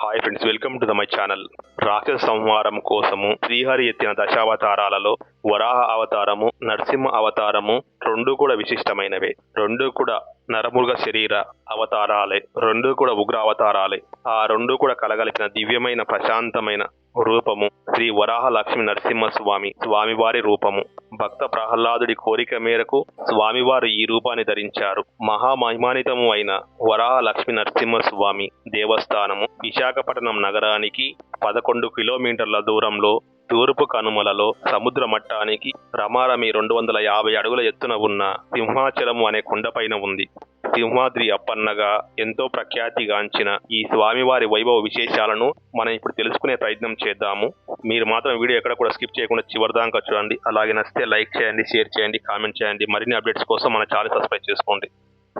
Hi friends welcome to the my channel రాక్షస సంహారం కోసము శ్రీహరి ఎత్తిన దశావతారాలలో వరాహ అవతారము నరసింహ అవతారము రెండు కూడా విశిష్టమైనవే రెండు కూడా నరమృగ శరీర అవతారాలే రెండు కూడా ఉగ్ర అవతారాలే ఆ రెండు కూడా కలగలిపిన దివ్యమైన ప్రశాంతమైన రూపము. శ్రీ వరాహ లక్ష్మి నరసింహ స్వామి స్వామివారి రూపము. భక్త ప్రహ్లాదుడి కోరిక మేరకు స్వామివారు ఈ రూపాన్ని ధరించారు. మహామహిమానితము అయిన వరాహ లక్ష్మి నరసింహ స్వామి దేవస్థానము విశాఖపట్నం నగరానికి పదకొండు కిలోమీటర్ల దూరంలో తూర్పు కనుమలలో సముద్ర మట్టానికి రమారమి రెండు వందల యాభై అడుగుల ఎత్తున ఉన్న సింహాచలము అనే కొండపైన ఉంది. సింహాద్రి అప్పన్నగా ఎంతో ప్రఖ్యాతిగాంచిన ఈ స్వామివారి వైభవ విశేషాలను మనం ఇప్పుడు తెలుసుకునే ప్రయత్నం చేద్దాము. మీరు మాత్రం వీడియో ఎక్కడ కూడా స్కిప్ చేయకుండా చివరిదాకా చూడండి. అలాగే నచ్చితే లైక్ చేయండి షేర్ చేయండి కామెంట్ చేయండి. మరిన్ని అప్డేట్స్ కోసం మన ఛానల్ సబ్స్క్రైబ్ చేసుకోండి.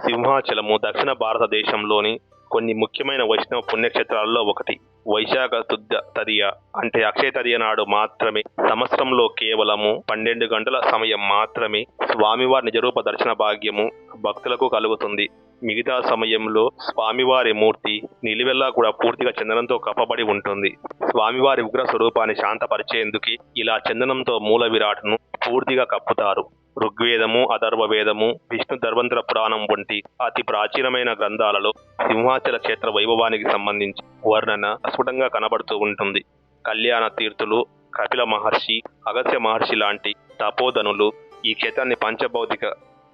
సింహాచలము దక్షిణ భారతదేశంలోని కొన్ని ముఖ్యమైన వైష్ణవ పుణ్యక్షేత్రాలలో ఒకటి. వైశాఖ శుద్ధ తదియ అంటే అక్షయ తదియ నాడు మాత్రమే సంవత్సరంలో కేవలము పన్నెండు గంటల సమయం మాత్రమే స్వామివారి నిజరూప దర్శన భాగ్యము భక్తులకు కలుగుతుంది. మిగతా సమయంలో స్వామివారి మూర్తి నిలువెల్లా కూడా పూర్తిగా చందనంతో కప్పబడి ఉంటుంది. స్వామివారి ఉగ్ర స్వరూపాన్ని శాంతపరిచేందుకు ఇలా చందనంతో మూల విరాట్ను పూర్తిగా కప్పుతారు. ఋగ్వేదము అథర్వవేదము విష్ణు ధర్వంతర పురాణం వంటి అతి ప్రాచీనమైన గ్రంథాలలో సింహాచల క్షేత్ర వైభవానికి సంబంధించి వర్ణన స్ఫుటంగా కనబడుతూ ఉంటుంది. కళ్యాణ తీర్థులు కపిల మహర్షి అగస్త్య మహర్షి లాంటి తపోధనులు ఈ క్షేత్రాన్ని పంచభౌతిక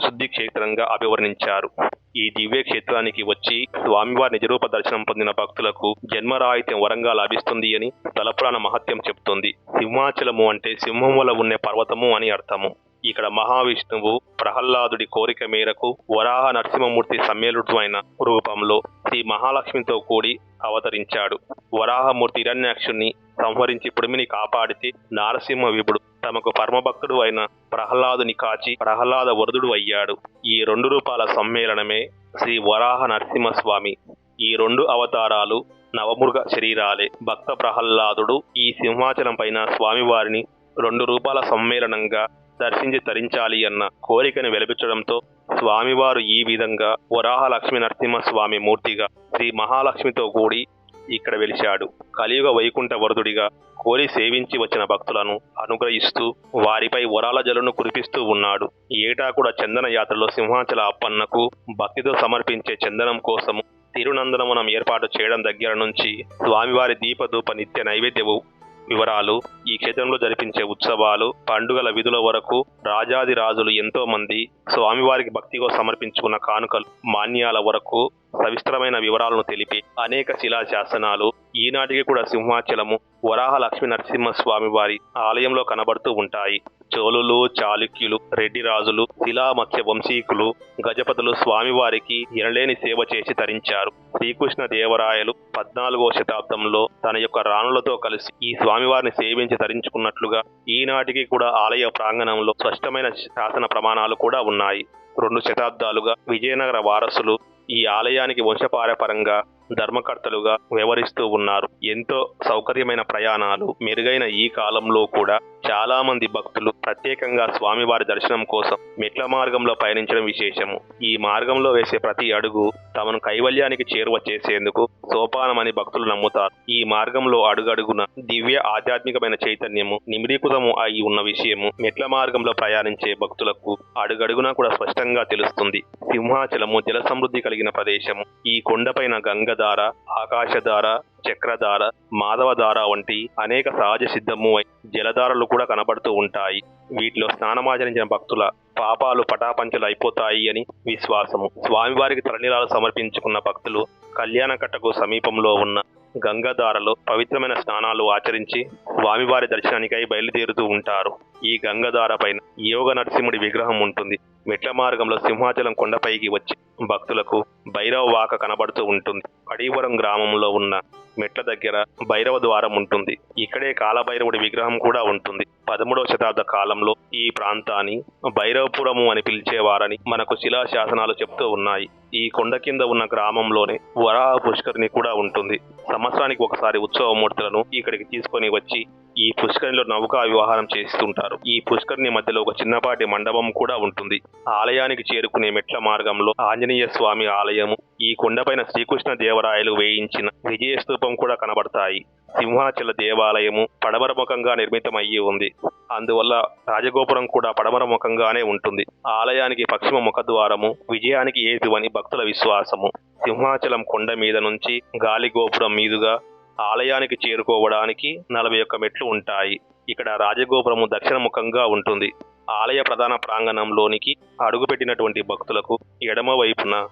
శుద్ధి క్షేత్రంగా అభివర్ణించారు. ఈ దివ్య క్షేత్రానికి వచ్చి స్వామివారి నిజరూప దర్శనం పొందిన భక్తులకు జన్మరాహిత్యం వరంగా లభిస్తుంది అని తలపురాణ మహత్యం చెప్తుంది సింహాచలము అంటే సింహం వల్ల ఉండే పర్వతము అని అర్థము. ఇక్కడ మహావిష్ణువు ప్రహ్లాదుడి కోరిక మేరకు వరాహ నరసింహమూర్తి సమ్మేళుడైన రూపంలో శ్రీ మహాలక్ష్మితో కూడి అవతరించాడు. వరాహమూర్తి హిరణ్యాక్షుణ్ణి సంహరించి పుడిమిని కాపాడితే నారసింహ విపుడు తమకు పరమభక్తుడు అయిన ప్రహ్లాదుని కాచి ప్రహ్లాద వరదుడు అయ్యాడు. ఈ రెండు రూపాల సమ్మేళనమే శ్రీ వరాహ నరసింహస్వామి. ఈ రెండు అవతారాలు నవమృగ శరీరాలే. భక్త ప్రహ్లాదుడు ఈ సింహాచలం పైన స్వామివారిని రెండు రూపాల సమ్మేళనంగా దర్శించి తరించాలి అన్న కోరికను వెలిపించడంతో స్వామివారు ఈ విధంగా వరాహ లక్ష్మీ నరసింహస్వామి మూర్తిగా శ్రీ మహాలక్ష్మితో కూడి ఇక్కడ వెలిశాడు. కలియుగ వైకుంఠ వరదుడిగా కోరి సేవించి వచ్చిన భక్తులను అనుగ్రహిస్తూ వారిపై వరాల జలను కురిపిస్తూ ఉన్నాడు. ఏటా కూడా చందన యాత్రలో సింహాచల అప్పన్నకు భక్తితో సమర్పించే చందనం కోసము తిరునందనవనం ఏర్పాటు చేయడం దగ్గర నుంచి స్వామివారి దీపధూప నిత్య నైవేద్యము వివరాలు ఈ క్షేత్రంలో జరిపించే ఉత్సవాలు పండుగల విధుల వరకు రాజాది రాజులు ఎంతో మంది స్వామివారికి భక్తిగా సమర్పించుకున్న కానుకలు మాన్యాల వరకు సవిస్తరమైన వివరాలను తెలిపి అనేక శిలా శాసనాలు ఈనాటికి కూడా సింహాచలము వరాహ లక్ష్మీ నరసింహస్వామి వారి ఆలయంలో కనబడుతూ ఉంటాయి. చోళులు చాళుక్యులు రెడ్డి రాజులు శిలామత్స్య వంశీకులు గజపతులు స్వామివారికి ఎనలేని సేవ చేసి తరించారు. శ్రీకృష్ణ దేవరాయలు పద్నాలుగో శతాబ్దంలో తన యొక్క రాణులతో కలిసి ఈ స్వామివారిని సేవించి తరించుకున్నట్లుగా ఈనాటికి కూడా ఆలయ ప్రాంగణంలో స్పష్టమైన శాసన ప్రమాణాలు కూడా ఉన్నాయి. రెండు శతాబ్దాలుగా విజయనగర వారసులు ఈ ఆలయానికి వంశపారపరంగా ధర్మకర్తలుగా వ్యవహరిస్తూ ఉన్నారు. ఎంతో సౌకర్యమైన ప్రయాణాలు మెరుగైన ఈ కాలంలో కూడా చాలా మంది భక్తులు ప్రత్యేకంగా స్వామివారి దర్శనం కోసం మెట్ల మార్గంలో పయనించడం విశేషము. ఈ మార్గంలో వేసే ప్రతి అడుగు తమను కైవల్యానికి చేరువ చేసేందుకు సోపానమని భక్తులు నమ్ముతారు. ఈ మార్గంలో అడుగడుగున దివ్య ఆధ్యాత్మికమైన చైతన్యము నిమిడీకృతము అయి ఉన్న విషయము మెట్ల మార్గంలో ప్రయాణించే భక్తులకు అడుగడుగునా కూడా స్పష్టంగా తెలుస్తుంది. సింహాచలము జల సమృద్ధి కలిగిన ప్రదేశము. ఈ కొండపైన నీలధార ఆకాశధార చక్రధార మాధవధార వంటి అనేక సహజ సిద్ధము అయి జలధారలు కూడా కనబడుతూ ఉంటాయి. వీటిలో స్నానమాచరించిన భక్తుల పాపాలు పటాపంచలు అయిపోతాయి అని విశ్వాసము. స్వామివారికి తరణిలాలు సమర్పించుకున్న భక్తులు కళ్యాణకట్టకు సమీపంలో ఉన్న గంగాధారలో పవిత్రమైన స్నానాలు ఆచరించి స్వామివారి దర్శనానికై బయలుదేరుతూ ఉంటారు. ఈ గంగధార పైన యోగ నరసింహుడి విగ్రహం ఉంటుంది. మెట్ల మార్గంలో సింహాచలం కొండపైకి వచ్చి భక్తులకు భైరవ వాక కనబడుతూ ఉంటుంది. అడీవరం గ్రామంలో ఉన్న మెట్ల దగ్గర భైరవ ద్వారం ఉంటుంది. ఇక్కడే కాలభైరవుడి విగ్రహం కూడా ఉంటుంది. పదమూడవ శతాబ్ద కాలంలో ఈ ప్రాంతాన్ని భైరవపురము అని పిలిచేవారని మనకు శిలా శాసనాలు చెప్తూ ఉన్నాయి. ఈ కొండ కింద ఉన్న గ్రామంలోనే వరాహ పుష్కరిణి కూడా ఉంటుంది. సంవత్సరానికి ఒకసారి ఉత్సవ మూర్తులను ఇక్కడికి తీసుకొని వచ్చి ఈ పుష్కరిలో నౌకా వివాహం చేస్తుంటారు. ఈ పుష్కరిని మధ్యలో ఒక చిన్నపాటి మండపం కూడా ఉంటుంది. ఆలయానికి చేరుకునే మెట్ల మార్గంలో ఆంజనేయ స్వామి ఆలయము ఈ కొండపైన శ్రీకృష్ణ దేవరాయలు వేయించిన విజయస్తూపం కూడా కనబడతాయి. సింహాచల దేవాలయము పడమరముఖంగా నిర్మితమయ్యి ఉంది. అందువల్ల రాజగోపురం కూడా పడమరముఖంగానే ఉంటుంది. ఆలయానికి పశ్చిమ ముఖద్వారము విజయానికి ఏదువని అని భక్తుల విశ్వాసము. సింహాచలం కొండ మీద నుంచి గాలి గోపురం మీదుగా ఆలయానికి చేరుకోవడానికి నలభై ఒక్క మెట్లు ఉంటాయి. ఇక్కడ రాజగోపురము దక్షిణ ముఖంగా ఉంటుంది. ఆలయ ప్రధాన ప్రాంగణంలోనికి అడుగుపెట్టినటువంటి భక్తులకు ఎడమ వైపున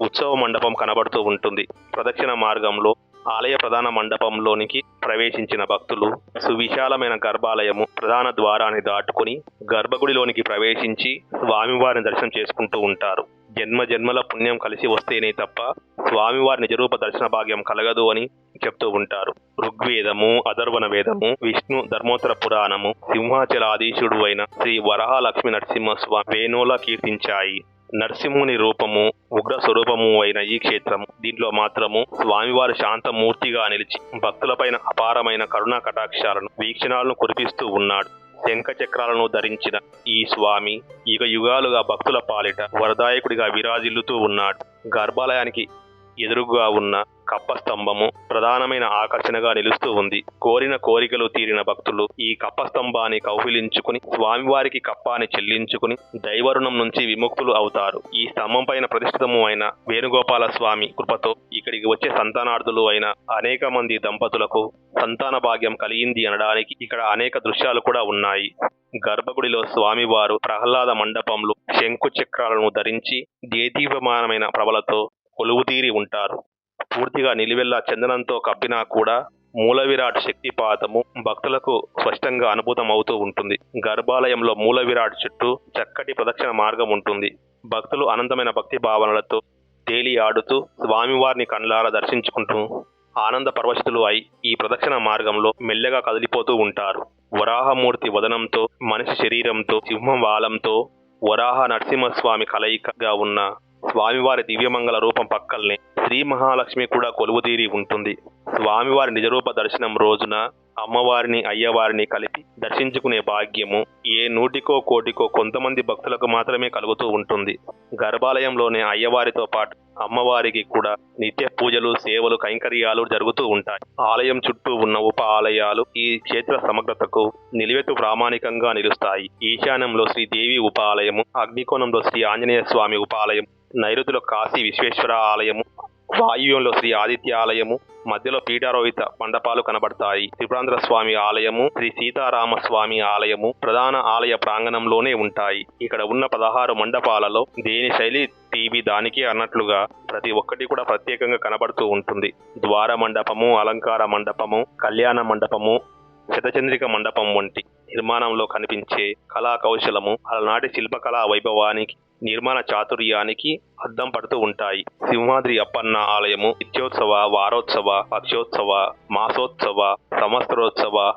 ఉత్సవ మండపం కనబడుతూ ఉంటుంది. ప్రదక్షిణ మార్గంలో ఆలయ ప్రధాన మండపంలోనికి ప్రవేశించిన భక్తులు సువిశాలమైన గర్భాలయము ప్రధాన ద్వారాన్ని దాటుకుని గర్భగుడిలోనికి ప్రవేశించి స్వామివారిని దర్శనం చేసుకుంటూ ఉంటారు. జన్మ జన్మల పుణ్యం కలిసి వస్తేనే తప్ప స్వామివారి నిజరూప దర్శన భాగ్యం కలగదు అని చెప్తూ ఉంటారు. ఋగ్వేదము అధర్వణ వేదము విష్ణు ధర్మోత్తర పురాణము సింహాచలాదీశుడు అయిన శ్రీ వరహాలక్ష్మి నరసింహస్వామి వేణులా కీర్తించాయి. నరసింహుని రూపము ఉగ్ర స్వరూపము అయిన ఈ క్షేత్రం దీంట్లో మాత్రము స్వామివారి శాంతమూర్తిగా నిలిచి భక్తులపైన అపారమైన కరుణా కటాక్షాలను వీక్షణాలను కురిపిస్తూ ఉన్నాడు. శంఖ చక్రాలను ధరించిన ఈ స్వామి యుగ యుగాలుగా భక్తుల పాలిట వరదాయకుడిగా విరాజిల్లుతూ ఉన్నాడు. గర్భాలయానికి ఎదురుగా ఉన్న కప్ప స్తంభము ప్రధానమైన ఆకర్షణగా నిలుస్తూ ఉంది. కోరిన కోరికలు తీరిన భక్తులు ఈ కప్ప స్తంభాన్ని కౌగిలించుకుని స్వామివారికి కప్పాన్ని చెల్లించుకుని దైవరుణం నుంచి విముక్తులు అవుతారు. ఈ స్తంభం పైన ప్రతిష్ఠితము అయిన వేణుగోపాల స్వామి కృపతో ఇక్కడికి వచ్చే సంతానార్థులు అయిన అనేక మంది దంపతులకు సంతాన భాగ్యం కలిగింది అనడానికి ఇక్కడ అనేక దృశ్యాలు కూడా ఉన్నాయి. గర్భగుడిలో స్వామివారు ప్రహ్లాద మండపంలో శంకు చక్రాలను ధరించి దేదీపమానమైన ప్రభలతో కొలువుతీరి ఉంటారు. పూర్తిగా నిలువెల్లా చందనంతో కప్పినా కూడా మూల విరాట్ శక్తిపాతము భక్తులకు స్పష్టంగా అనుభూతం అవుతూ ఉంటుంది. గర్భాలయంలో మూల విరాట్ చుట్టూ చక్కటి ప్రదక్షిణ మార్గం ఉంటుంది. భక్తులు అనంతమైన భక్తి భావనలతో తేలి ఆడుతూ స్వామివారిని కండ్లారా దర్శించుకుంటూ ఆనంద పరవశితులు అయి ఈ ప్రదక్షిణ మార్గంలో మెల్లగా కదిలిపోతూ ఉంటారు. వరాహమూర్తి వదనంతో మనిషి శరీరంతో సింహం వాలంతో వరాహ నరసింహస్వామి కలయికగా ఉన్న స్వామివారి దివ్యమంగళ రూపం పక్కల్నే శ్రీ మహాలక్ష్మి కూడా కొలువుతీరి ఉంటుంది. స్వామివారి నిజరూప దర్శనం రోజున అమ్మవారిని అయ్యవారిని కలిపి దర్శించుకునే భాగ్యము ఏ నూటికో కోటికో కొంతమంది భక్తులకు మాత్రమే కలుగుతూ ఉంటుంది. గర్భాలయంలోనే అయ్యవారితో పాటు అమ్మవారికి కూడా నిత్య పూజలు సేవలు కైంకర్యాలు జరుగుతూ ఉంటాయి. ఆలయం చుట్టూ ఉన్న ఉప ఆలయాలు ఈ క్షేత్ర సమగ్రతకు నిలువెత్తు ప్రామాణికంగా నిలుస్తాయి. ఈశాన్యంలో శ్రీ దేవి ఉప ఆలయము అగ్నికోణంలో శ్రీ ఆంజనేయ స్వామి ఉప ఆలయం నైరుతిలో కాశీ విశ్వేశ్వర ఆలయము వాయువ్యంలో శ్రీ ఆదిత్య ఆలయము మధ్యలో పీఠారోహిత మండపాలు కనబడతాయి. త్రిపురాంధ్ర స్వామి ఆలయము శ్రీ సీతారామ స్వామి ఆలయము ప్రధాన ఆలయ ప్రాంగణంలోనే ఉంటాయి. ఇక్కడ ఉన్న పదహారు మండపాలలో దేని శైలి టీవీ దానికి అన్నట్లుగా ప్రతి ఒక్కటి కూడా ప్రత్యేకంగా కనబడుతూ ఉంటుంది. ద్వార మండపము అలంకార మండపము కళ్యాణ మండపము శతచంద్రిక మండపం వంటి నిర్మాణంలో కనిపించే కళా కౌశలము అలనాటి శిల్పకళా వైభవానికి నిర్మాణ చాతుర్యానికి అద్దం పడుతూ ఉంటాయి. సింహాద్రి అప్పన్న ఆలయము నిత్యోత్సవ వారోత్సవ పక్షోత్సవ మాసోత్సవ సంవత్సరోత్సవ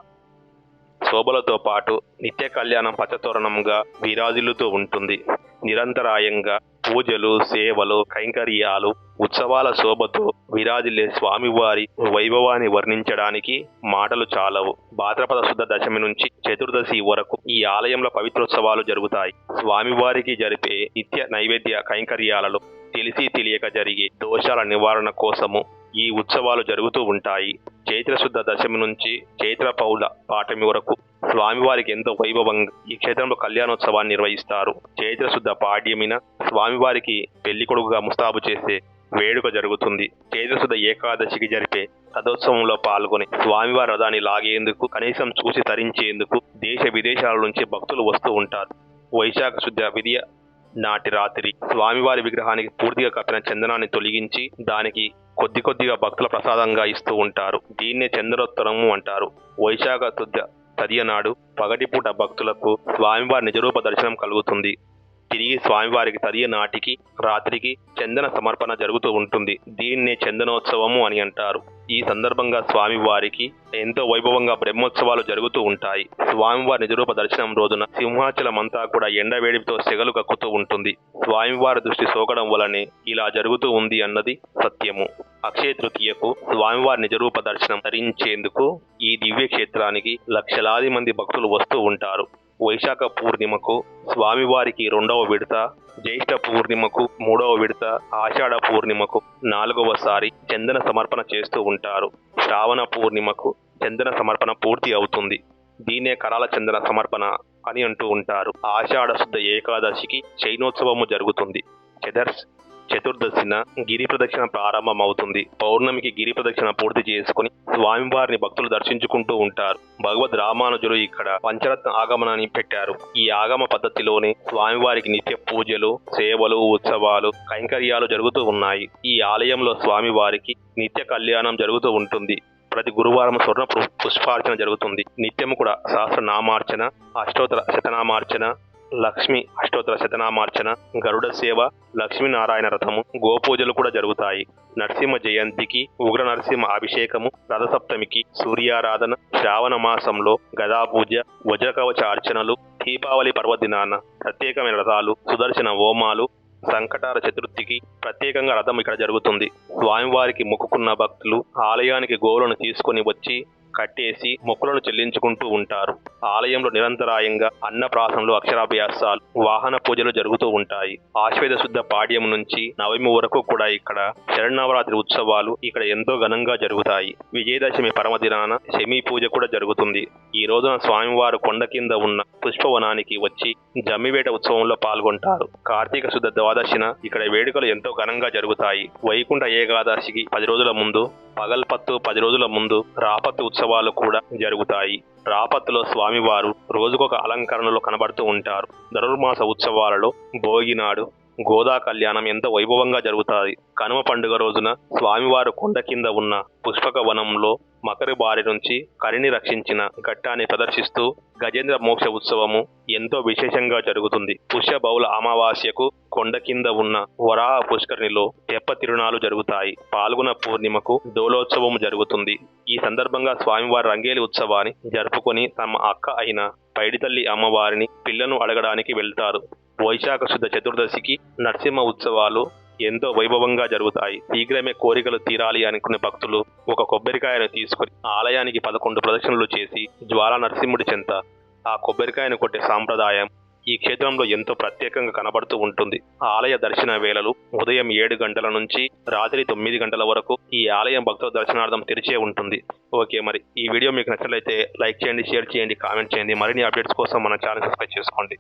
శోభలతో పాటు నిత్య కళ్యాణం పచ్చతోరణంగా విరాజిల్లుతూ ఉంటుంది. నిరంతరాయంగా పూజలు సేవలు కైంకర్యాలు ఉత్సవాల శోభతో విరాజిల్లే స్వామివారి వైభవాన్ని వర్ణించడానికి మాటలు చాలవు. భాద్రపద శుద్ధ దశమి నుంచి చతుర్దశి వరకు ఈ ఆలయంలో పవిత్రోత్సవాలు జరుగుతాయి. స్వామివారికి జరిపే నిత్య నైవేద్య కైంకర్యాలలో తెలిసి తెలియక జరిగే దోషాల నివారణ కోసము ఈ ఉత్సవాలు జరుగుతూ ఉంటాయి. చైత్ర శుద్ధ దశమి నుంచి చైత్ర పౌల పాఠమి వరకు స్వామివారికి ఎంతో వైభవంగా ఈ క్షేత్రంలో కళ్యాణోత్సవాన్ని నిర్వహిస్తారు. చైత్ర శుద్ధ పాడ్యమిన స్వామివారికి పెళ్ళి కొడుకుగా ముస్తాబు చేసే వేడుక జరుగుతుంది. చైత్రశుద్ధ ఏకాదశికి జరిపే రథోత్సవంలో పాల్గొని స్వామివారి రథాన్ని లాగేందుకు కనీసం చూసి తరించేందుకు దేశ విదేశాల నుంచి భక్తులు వస్తూ ఉంటారు. వైశాఖ శుద్ధ విధియ నాటి రాత్రి స్వామివారి విగ్రహానికి పూర్తిగా కప్పిన చందనాన్ని తొలగించి దానికి కొద్ది కొద్దిగా భక్తుల ప్రసాదంగా ఇస్తూ ఉంటారు. దీన్నే చంద్రోత్తరము అంటారు. వైశాఖ శుద్ధ తదియనాడు పగటిపూట భక్తులకు స్వామివారి నిజరూప దర్శనం కలుగుతుంది. తిరిగి స్వామివారికి తదియ నాటికి రాత్రికి చందన సమర్పణ జరుగుతూ ఉంటుంది. దీన్నే చందనోత్సవము అని అంటారు. ఈ సందర్భంగా స్వామివారికి ఎంతో వైభవంగా బ్రహ్మోత్సవాలు జరుగుతూ ఉంటాయి. స్వామివారి నిజరూప దర్శనం రోజున సింహాచలం అంతా కూడా ఎండవేడితో సెగలు కక్కుతూ ఉంటుంది. స్వామివారి దృష్టి సోకడం వలనే ఇలా జరుగుతూ ఉంది అన్నది సత్యము. అక్షయ తృతీయకు స్వామివారి నిజరూప దర్శనం ధరించేందుకు ఈ దివ్యక్షేత్రానికి లక్షలాది మంది భక్తులు వస్తూ ఉంటారు. వైశాఖ పూర్ణిమకు స్వామివారికి రెండవ విడత జ్యేష్ఠ పూర్ణిమకు మూడవ విడత ఆషాఢ పూర్ణిమకు నాలుగవసారి చందన సమర్పణ చేస్తూ ఉంటారు. శ్రావణ పూర్ణిమకు చందన సమర్పణ పూర్తి అవుతుంది. దీనే కరాల చందన సమర్పణ అని అంటూ ఉంటారు. ఆషాఢ శుద్ధ ఏకాదశికి చైనోత్సవము జరుగుతుంది. చెదర్స్ చతుర్దశిన గిరి ప్రదక్షిణ ప్రారంభమవుతుంది. పౌర్ణమికి గిరి ప్రదక్షిణ పూర్తి చేసుకుని స్వామివారిని భక్తులు దర్శించుకుంటూ ఉంటారు. భగవద్ రామానుజులు ఇక్కడ పంచరత్న ఆగమనాన్ని పెట్టారు. ఈ ఆగమ పద్ధతిలోనే స్వామివారికి నిత్య పూజలు సేవలు ఉత్సవాలు కైంకర్యాలు జరుగుతూ ఉన్నాయి. ఈ ఆలయంలో స్వామివారికి నిత్య కళ్యాణం జరుగుతూ ఉంటుంది. ప్రతి గురువారం స్వర్ణ పుష్పార్చన జరుగుతుంది. నిత్యము కూడా సహస్రనామార్చన అష్టోత్తర శతనామార్చన లక్ష్మి అష్టోత్తర శతనామార్చన గరుడ సేవ లక్ష్మీనారాయణ రథము గోపూజలు కూడా జరుగుతాయి. నరసింహ జయంతికి ఉగ్ర నరసింహ అభిషేకము రథసప్తమికి సూర్యారాధన శ్రావణ మాసంలో గదాపూజ వజ్రకవచ అర్చనలు దీపావళి పర్వదినాన ప్రత్యేకమైన రథాలు సుదర్శన హోమాలు సంకటార చతుర్థికి ప్రత్యేకంగా రథం ఇక్కడ జరుగుతుంది. స్వామివారికి మొక్కుకున్న భక్తులు ఆలయానికి గోవులను తీసుకొని వచ్చి కట్టేసి మొక్కులను చెల్లించుకుంటూ ఉంటారు. ఆలయంలో నిరంతరాయంగా అన్నప్రాసనలు అక్షరాభ్యాసాలు వాహన పూజలు జరుగుతూ ఉంటాయి. ఆశ్వేద శుద్ధ పాడ్యం నుంచి నవమి వరకు కూడా ఇక్కడ శరణవరాత్రి ఉత్సవాలు ఇక్కడ ఎంతో ఘనంగా జరుగుతాయి. విజయదశమి పరమదినాన శమీ పూజ కూడా జరుగుతుంది. ఈ రోజున స్వామివారు కొండ కింద ఉన్న పుష్పవనానికి వచ్చి జమ్మివేట ఉత్సవంలో పాల్గొంటారు. కార్తీక శుద్ధ ద్వాదశిన ఇక్కడ వేడుకలు ఎంతో ఘనంగా జరుగుతాయి. వైకుంఠ ఏకాదశికి పది రోజుల ముందు పగల్పత్తు పది రోజుల ముందు రాపత్తు ఉత్సవాలు కూడా జరుగుతాయి. రాపత్తులో స్వామివారు రోజుకొక అలంకరణలో కనబడుతూ ఉంటారు. ధనుర్మాస ఉత్సవాలలో భోగినాడు గోదా కళ్యాణం ఎంత వైభవంగా జరుగుతుంది. కనుమ పండుగ రోజున స్వామివారు కొండ కింద ఉన్న పుష్పక వనంలో మకరి బారి నుంచి కరిని రక్షించిన ఘట్టాన్ని ప్రదర్శిస్తూ గజేంద్ర మోక్ష ఉత్సవము ఎంతో విశేషంగా జరుగుతుంది. పుష్య బౌల అమావాస్యకు కొండ కింద ఉన్న వరాహ పుష్కరిణిలో తెప్ప తిరునాలు జరుగుతాయి. పాల్గొన పూర్ణిమకు డోలోత్సవం జరుగుతుంది. ఈ సందర్భంగా స్వామివారి రంగేలి ఉత్సవాన్ని జరుపుకొని తమ అక్క అయిన పైడితల్లి అమ్మవారిని పిల్లను అడగడానికి వెళ్తారు. వైశాఖ శుద్ధ చతుర్దశికి నరసింహ ఉత్సవాలు ఎంతో వైభవంగా జరుగుతాయి. శీఘ్రమే కోరికలు తీరాలి అనుకునే భక్తులు ఒక కొబ్బరికాయను తీసుకుని ఆలయానికి పదకొండు ప్రదక్షిణలు చేసి జ్వాల నరసింహుడి చెంత ఆ కొబ్బరికాయను కొట్టే సాంప్రదాయం ఈ క్షేత్రంలో ఎంతో ప్రత్యేకంగా కనబడుతూ ఉంటుంది. ఆలయ దర్శన వేళలు ఉదయం ఏడు గంటల నుంచి రాత్రి తొమ్మిది గంటల వరకు ఈ ఆలయం భక్తుల దర్శనార్థం తెరిచే ఉంటుంది. ఓకే మరి ఈ వీడియో మీకు నచ్చినట్లయితే లైక్ చేయండి షేర్ చేయండి కామెంట్ చేయండి. మరిన్ని అప్డేట్స్ కోసం మన ఛానల్ సబ్స్క్రైబ్ చేసుకోండి.